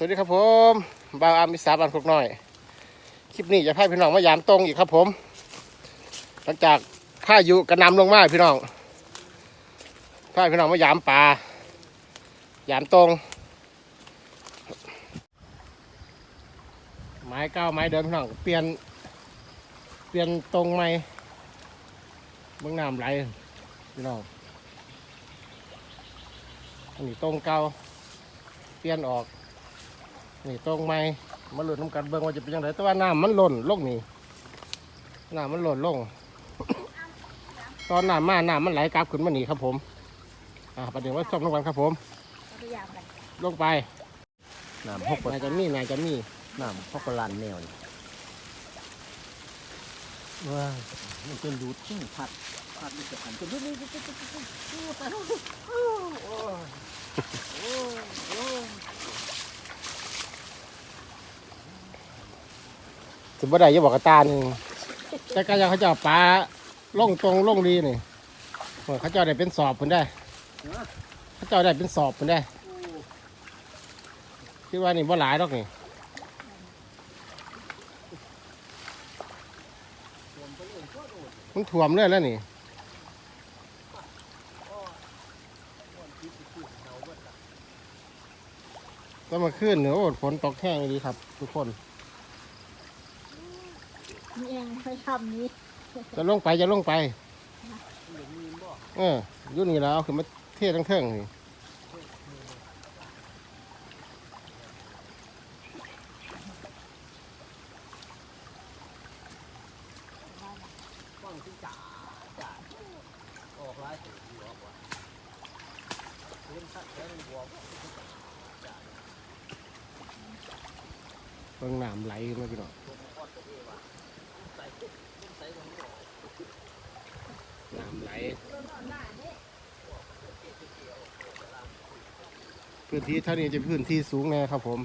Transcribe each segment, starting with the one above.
สวัสดีครับผมบ่าวอามิสาบันพวกน้อย คลิปนี้จะพาพี่น้องมายามตรงอีกครับผม หลังจากพายุกระนำลงมาพี่น้องพาพี่น้องมายามป่ายามตรง ไม้เก้าไม้เดิมพี่น้องเปลี่ยน เปลี่ยนตรงไหมเบื้องน้ำไหลพี่น้องอันนี้ตรงเก่าเปลี่ยนออก นี่ตรงไหมมาหลุดน้ำกันเบิ่งว่าจะเป็นยังไงแต่ว่าน้ำมันหล่นลงนี่น้ำมันหล่นลง ตอนน้ำมาน้ำมันไหลกลับขึ้นมานี่ครับผม อ่าประเดี๋ยวว่าชมลงกันครับผมพยายามกันลงไปน้ำหกนายจะมีนายจะมีน้ำหกกลันแนวนี่ว้าวมันจนดูดชิ่งพัดพัดมันจะอันจนดูด ถึงบ่ได้อยังบอกกระตาหนึ่งแต่ก็ยังเขาจะเอาปลาล่งตรงล่งรีนี่โอ้ยเขาเจะได้เป็นสอบผนได้ เขาเจะได้เป็นสอบผนได้คิดว่านี่บ่หลายดอกนี่มันถ่วมเลยแล้วนี่ก็มาขึ้นเนื้อโอดฝนตกแห้งดีครับ ทุกคน นี่เองไม่ทำนี้จะลงไปจะลงไป เออยุ่นี่แล้วเอมาเททั้งเทิงนี่เบิ่งน้ำไหลมาพี่น้อง น้ำไหลพื้นที่เท่านี้จะพื้นที่สูงไงครับผม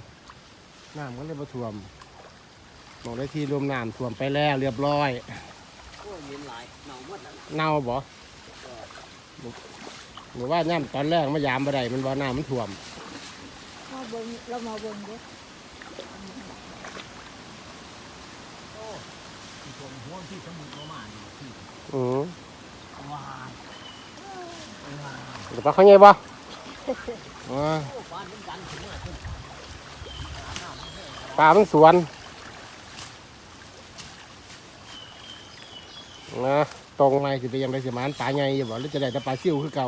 น้ำก็เลยมาท่วมมองได้ที่รวมน้ำท่วมไปแล้วเรียบร้อยเหน่าบ่หรือว่าย่ำตอนแรกมายามบ่ได้มันบ่น้ำมันท่วมเราเบิ้งเรามาเบิ้งเด้ผมห่วงที่สมุนประมาณนี้ที่อือว้าวเดี๋ยวปลาเขาใหญ่บ่อ่าโอ้ฟ้ามันดันถึงมาถึงปลามันสวนนะตรงไงสิไปยังไงสิมานปลาใหญ่อยู่บ่หรือจะได้แต่ปลาซิ่วคือเก่า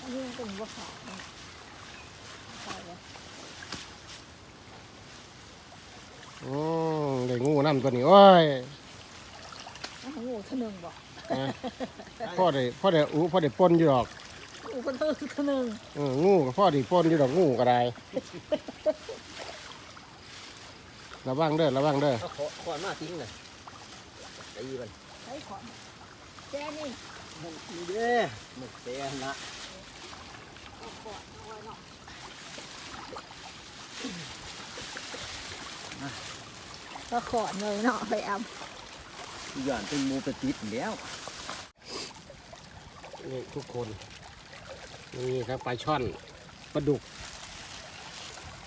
อันนี้มันเป็นบัวขาวนะใช่เลย อืมได้งูน้ำตัวนี้โอ้ยอันของงูทะนึงบอกอะพ่อได้พ่อได้อู้พ่อได้ปนอยู่ดอกงูคนเธอทะนึงเอองูก็พ่อได้ปนอยู่ดอกงูก็ได้ ระวังเด้อระวังเด้อเอาขอขอนมาทิ้งเลยตีมันใช้ขอนแจ้นี่มันนี่เด้หมึกเสียนะ เอาขอนเอาไว้เนาะ ก็ขอนเลยเนาะไปเอาย่านเป็นหมูไปติดแล้วนี่ทุกคน นี่ครับปลาช่อนปลาดุก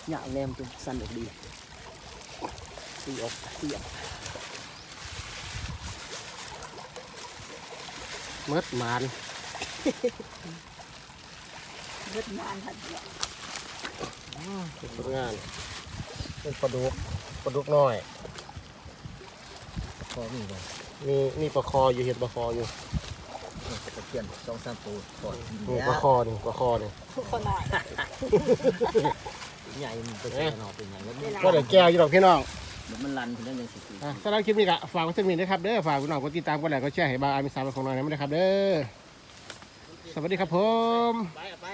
หยาแนมจนสั่นออกดีตีออกตีออกเมิดหมานเบิดงานทันเดียวเป็นผลงานเป็นปลาดุกปลาดุกน้อย พอมีบ่มีมีปลาคออยู่เห็นปลาคออยู่ตะเกียนสองสามตัวก่อนนี่ปลาคอนี่ปลาคอนี่ทุกคนหน่อยใหญ่มันเป็นหนอเป็นใหญ่แล้วมันก็ได้แก้วอยู่ดอกพี่น้องมันรันถึงได้ยังสิอะสำหรับคลิปนี้ก็ฝากไว้สักนิดนะครับเด้อฝากพี่น้องกดติดตามกดไลค์กดแชร์ให้บางอามีสามของน้อยนะไม่ได้ครับเด้อสวัสดีครับผมไปไป